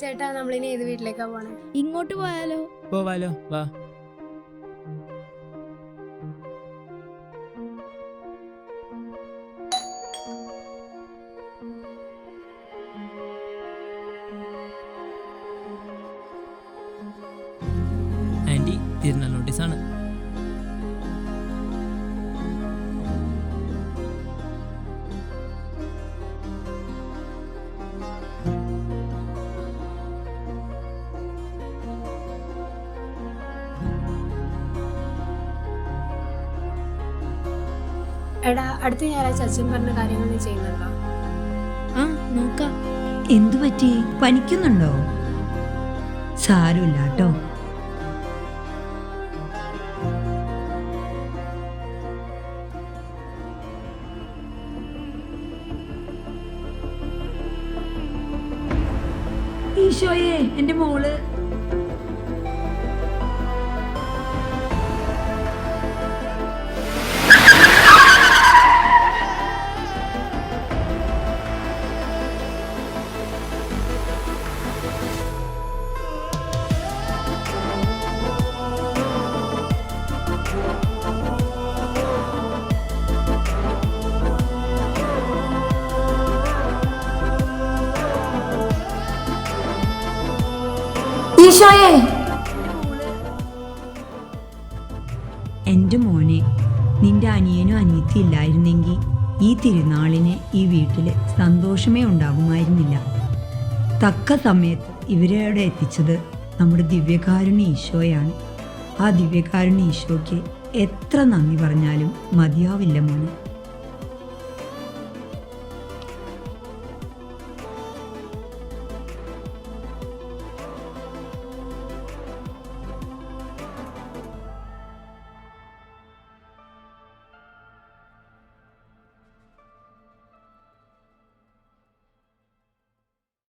ചേട്ടാ നമ്മളിനി ഏത് വീട്ടിലേക്കാ പോണേ? ഇങ്ങോട്ട് പോയാലോ? പോവാലോ വാ. ആൻഡി തിരുനാൾ നോട്ടീസാണ് എടാ അടുത്ത ഞായറാഴ്ച അച്ഛൻ പറഞ്ഞ കാര്യങ്ങൾ നീ ചെയ്യുന്നുണ്ടോ? ആ നോക്കാം. എന്തു പറ്റി? പനിക്കുന്നുണ്ടോ? സാരമില്ല കേട്ടോ ഈശോയെ എന്റെ മോൾ. ഈശോയെ. എന്റെ മോനെ നിന്റെ അനിയനും അനിയത്തി ഇല്ലായിരുന്നെങ്കിൽ ഈ തിരുനാളിന് ഈ വീട്ടിൽ സന്തോഷമേ ഉണ്ടാകുമായിരുന്നില്ല. തക്ക സമയത്ത് ഇവരെ അവിടെ എത്തിച്ചത് നമ്മുടെ ദിവ്യകാരുണ്യ ഈശോയാണ്. ആ ദിവ്യകാരുണ്യ ഈശോയ്ക്ക് എത്ര നന്ദി പറഞ്ഞാലും മതിയാവില്ല മോനെ.